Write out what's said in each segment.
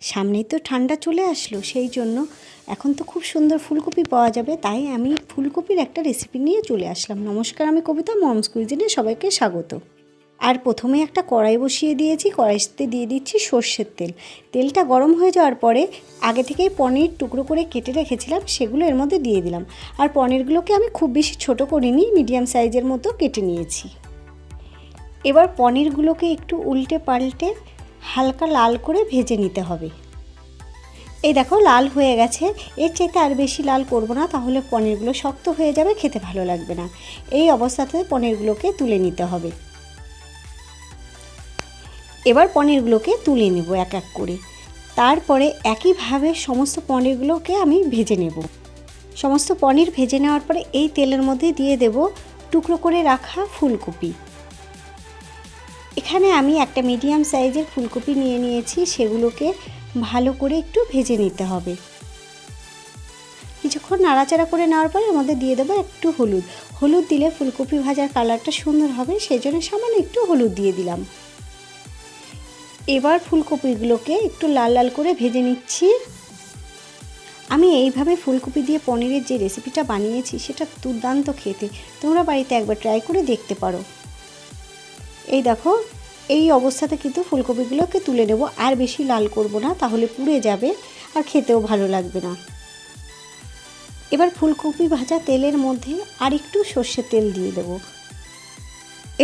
সামনেই তো ঠান্ডা চলে আসলো, সেই জন্য এখন তো খুব সুন্দর ফুলকপি পাওয়া যাবে, তাই আমি ফুলকপির একটা রেসিপি নিয়ে চলে আসলাম। নমস্কার, আমি কবিতা, মমস কুইজিনে সবাইকে স্বাগত। আর প্রথমে একটা কড়াই বসিয়ে দিয়েছি, কড়াইতে দিয়ে দিচ্ছি সর্ষের তেল। তেলটা গরম হয়ে যাওয়ার পরে আগে থেকেই পনির টুকরো করে কেটে রেখেছিলাম, সেগুলো এর মধ্যে দিয়ে দিলাম। আর পনিরগুলোকে আমি খুব বেশি ছোট করিনি মিডিয়াম সাইজের মতো কেটে নিয়েছি। এবার পনিরগুলোকে একটু উল্টে পাল্টে হালকা লাল করে ভেজে নিতে হবে। এই দেখো লাল হয়ে গেছে। এর চাইতে আর বেশি লাল করব না, তাহলে পনিরগুলো শক্ত হয়ে যাবে, খেতে ভালো লাগবে না। এই অবস্থাতে পনিরগুলোকে তুলে নিতে হবে। এবার পনিরগুলোকে তুলে নেব এক এক করে। তারপরে একইভাবে সমস্ত পনিরগুলোকে আমি ভেজে নেব। সমস্ত পনির ভেজে নেওয়ার পরে এই তেলের মধ্যে দিয়ে দেব টুকরো করে রাখা ফুলকপি। এখানে আমি একটা মিডিয়াম সাইজের ফুলকপি নিয়ে নিয়েছি, সেগুলোকে ভালো করে একটু ভেজে নিতে হবে। কিছুক্ষণ নাড়াচাড়া করে নেওয়ার পরে আমাদের দিয়ে দেবো একটু হলুদ। হলুদ দিলে ফুলকপি ভাজার কালারটা সুন্দর হবে সেই জন্য সামান্য একটু হলুদ দিয়ে দিলাম। এবার ফুলকপিগুলোকে একটু লাল লাল করে ভেজে নিচ্ছি। আমি এইভাবে ফুলকপি দিয়ে পনিরের যে রেসিপিটা বানিয়েছি, সেটা দুর্দান্ত খেতে। তোমরা বাড়িতে একবার ট্রাই করে দেখতে পারো। এই দেখো, এই অবস্থাতে কিন্তু ফুলকপিগুলোকে তুলে নেব। আর বেশি লাল করব না, তাহলে পুড়ে যাবে আর খেতেও ভালো লাগবে না। এবার ফুলকপি ভাজা তেলের মধ্যে আর একটু সর্ষের তেল দিয়ে দেবো।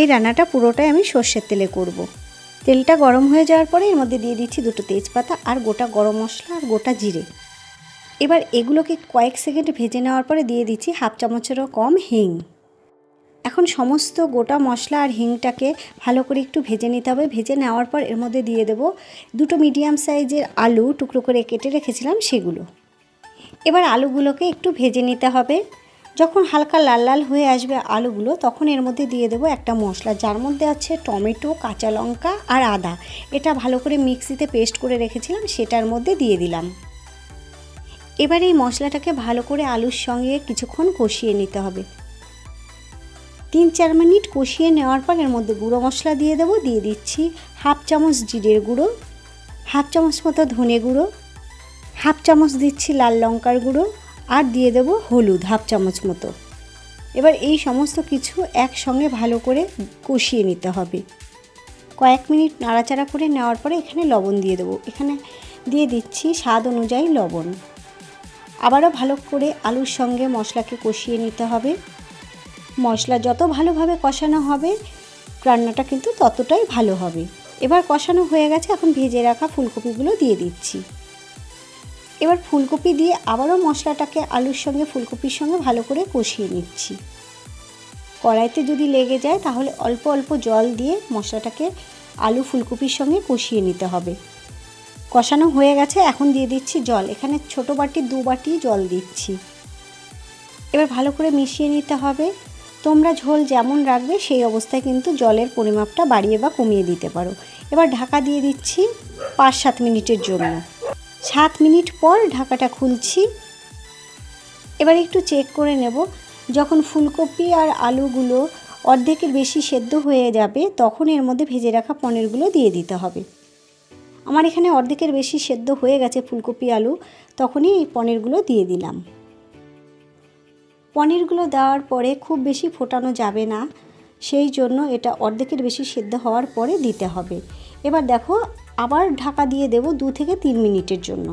এই রান্নাটা পুরোটাই আমি সর্ষের তেলে করব। তেলটা গরম হয়ে যাওয়ার পরে এর মধ্যে দিয়ে দিচ্ছি দুটো তেজপাতা আর গোটা গরম মশলা আর গোটা জিরে। এবার এগুলোকে কয়েক সেকেন্ড ভেজে নেওয়ার পরে দিয়ে দিচ্ছি হাফ চামচেরও কম হিং। এখন সমস্ত গোটা মশলা আর হিংটাকে ভালো করে একটু ভেজে নিতে হবে। ভেজে নেওয়ার পর এর মধ্যে দিয়ে দেব দুটো মিডিয়াম সাইজের আলু টুকরো করে কেটে রেখেছিলাম সেগুলো। এবার আলুগুলোকে একটু ভেজে নিতে হবে। যখন হালকা লাল লাল হয়ে আসবে আলুগুলো, তখন এর মধ্যে দিয়ে দেবো একটা মশলা। যার মধ্যে আছে টমেটো, কাঁচা লঙ্কা আর আদা। এটা ভালো করে মিক্সিতে পেস্ট করে রেখেছিলাম, সেটার মধ্যে দিয়ে দিলাম। এবার এই মশলাটাকে ভালো করে আলুর সঙ্গে কিছুক্ষণ কষিয়ে নিতে হবে। তিন চার মিনিট কষিয়ে নেওয়ার পর এর মধ্যে গুঁড়ো মশলা দিয়ে দেবো, দিয়ে দিচ্ছি হাফ চামচ জিরের গুঁড়ো, হাফ চামচ মতো ধনে গুঁড়ো, হাফ চামচ দিচ্ছি লাল লঙ্কার গুঁড়ো আর দিয়ে দেবো হলুদ হাফ চামচ মতো। এবার এই সমস্ত কিছু একসঙ্গে ভালো করে কষিয়ে নিতে হবে। কয়েক মিনিট নাড়াচাড়া করে নেওয়ার পরে এখানে লবণ দিয়ে দেবো। এখানে দিয়ে দিচ্ছি স্বাদ অনুযায়ী লবণ। আবারও ভালো করে আলুর সঙ্গে মশলাকে কষিয়ে নিতে হবে। মশলা যত ভালোভাবে কষানো হবে, রান্নাটা কিন্তু ততটাই ভালো হবে। এবার কষানো হয়ে গেছে, এখন ভেজে রাখা ফুলকপিগুলো দিয়ে দিচ্ছি। এবার ফুলকপি দিয়ে আবারও মশলাটাকে আলুর সঙ্গে, ফুলকপির সঙ্গে ভালো করে কষিয়ে নিচ্ছি। কড়াইতে যদি লেগে যায়, তাহলে অল্প অল্প জল দিয়ে মশলাটাকে আলু, ফুলকপির সঙ্গে কষিয়ে নিতে হবে। কষানো হয়ে গেছে, এখন দিয়ে দিচ্ছি জল। এখানে ছোটো বাটি, দু বাটি জল দিচ্ছি। এবার ভালো করে মিশিয়ে নিতে হবে। তোমরা ঝোল যেমন রাখবে, সেই অবস্থায় কিন্তু জলের পরিমাপটা বাড়িয়ে বা কমিয়ে দিতে পারো। এবার ঢাকা দিয়ে দিচ্ছি পাঁচ সাত মিনিটের জন্য। সাত মিনিট পর ঢাকাটা খুলছি। এবার একটু চেক করে নেব। যখন ফুলকপি আর আলুগুলো অর্ধেকের বেশি সেদ্ধ হয়ে যাবে, তখন এর মধ্যে ভেজে রাখা পনিরগুলো দিয়ে দিতে হবে। আমার এখানে অর্ধেকের বেশি সেদ্ধ হয়ে গেছে ফুলকপি, আলু। তখনই এই পনিরগুলো দিয়ে দিলাম। পনিরগুলো দেওয়ার পরে খুব বেশি ফোটানো যাবে না, সেই জন্য এটা অর্ধেকের বেশি সেদ্ধ হওয়ার পরে দিতে হবে। এবার দেখো, আবার ঢাকা দিয়ে দেব দু থেকে তিন মিনিটের জন্য।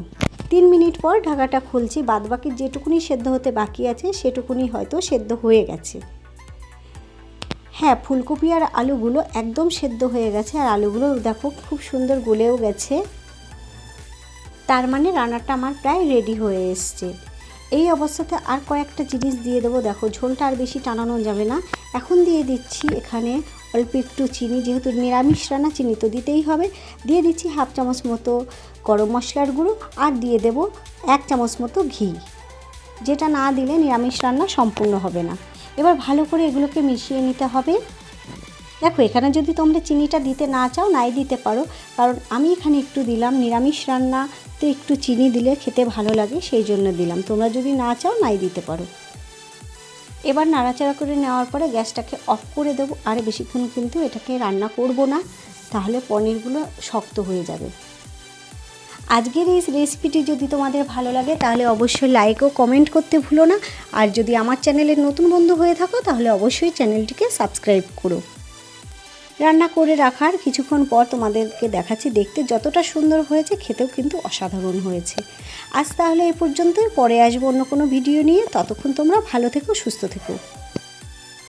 তিন মিনিট পর ঢাকাটা খুলছি, বাদবাকি যেটুকুনি সেদ্ধ হতে বাকি আছে সেটুকুনি হয়তো সেদ্ধ হয়ে গেছে। হ্যাঁ ফুলকপি আর আলুগুলো একদম সেদ্ধ হয়ে গেছে, আর আলুগুলো দেখো খুব সুন্দর গলেও গেছে। তার মানে রান্নাটা আমার প্রায় রেডি হয়ে এসছে। এই অবস্থাতে আর কয়েকটা জিনিস দিয়ে দেবো। দেখো, ঝোলটা আর বেশি টানানো যাবে না। এখন দিয়ে দিচ্ছি এখানে অল্প একটু চিনি, যেহেতু নিরামিষ রান্না, চিনি তো দিতেই হবে। দিয়ে দিচ্ছি হাফ চামচ মতো গরম মশলার গুঁড়ো আর দিয়ে দেব এক চামচ মতো ঘি। যেটা না দিলে নিরামিষ রান্না সম্পূর্ণ হবে না। এবার ভালো করে এগুলোকে মিশিয়ে নিতে হবে। দেখো, এখানে যদি তোমরা চিনিটা দিতে না চাও, নাই দিতে পারো। কারণ আমি এখানে একটু দিলাম নিরামিষ রান্নাতে একটু চিনি দিলে খেতে ভালো লাগে, সেই জন্য দিলাম। তোমরা যদি না চাও, নাই দিতে পারো। এবার নাড়াচাড়া করে নেওয়ার পরে গ্যাসটাকে অফ করে দেবো। আর বেশিক্ষণ কিন্তু এটাকে রান্না করব না, তাহলে পনিরগুলো শক্ত হয়ে যাবে। আজকের এই রেসিপিটি যদি তোমাদের ভালো লাগে, তাহলে অবশ্যই লাইক ও কমেন্ট করতে ভুলো না। আর যদি আমার চ্যানেলের নতুন বন্ধু হয়ে থাকো, তাহলে অবশ্যই চ্যানেলটিকে সাবস্ক্রাইব করো। রান্না করে রাখার কিছুক্ষণ পর তোমাদেরকে দেখাচ্ছি, দেখতে যতটা সুন্দর হয়েছে, খেতেও কিন্তু অসাধারণ হয়েছে। আজ তাহলে এ পর্যন্তই, পরে আসব অন্য কোনো ভিডিও নিয়ে। ততক্ষণ তোমরা ভালো থেকো, সুস্থ থেকো।